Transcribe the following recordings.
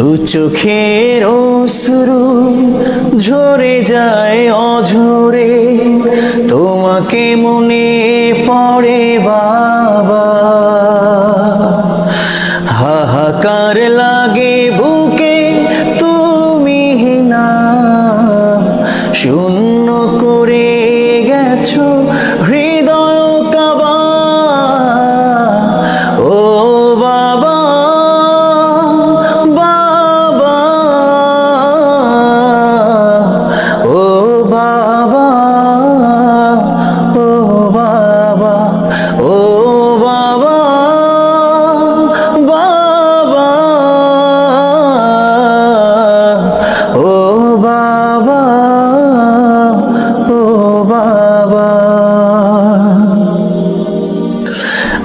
দু চোখের অশ্রু ঝরে যায় অঝরে। তোমাকে মনে পড়ে বাবা। হাহাকার লাগে বুকে, তুমি না। শূন্য করে গেছো।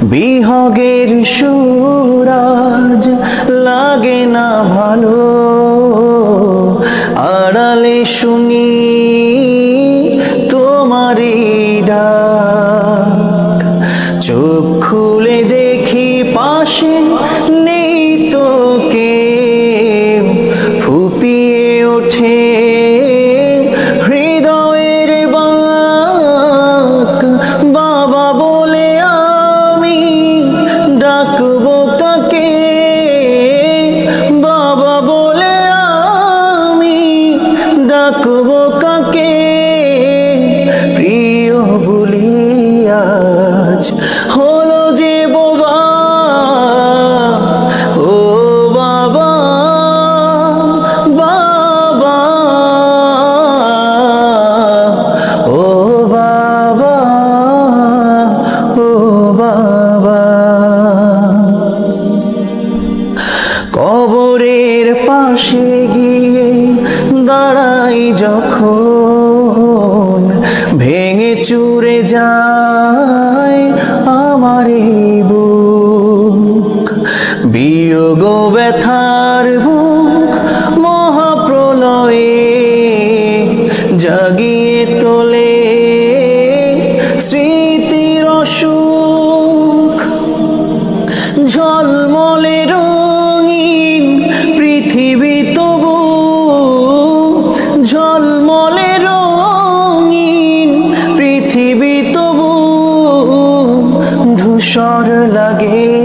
বিহগের সুরাজ লাগে না ভালো। আড়ালে শুনি তোমারি ডাক। চোখ খুলে দেখি পাশে কবরের পাশে গিয়ে দাঁড়াই যখন ভেঙে চুরে যায় আমার বুক। বিয়োগ ব্যথার পৃথিবী তবু ধূসর লাগে।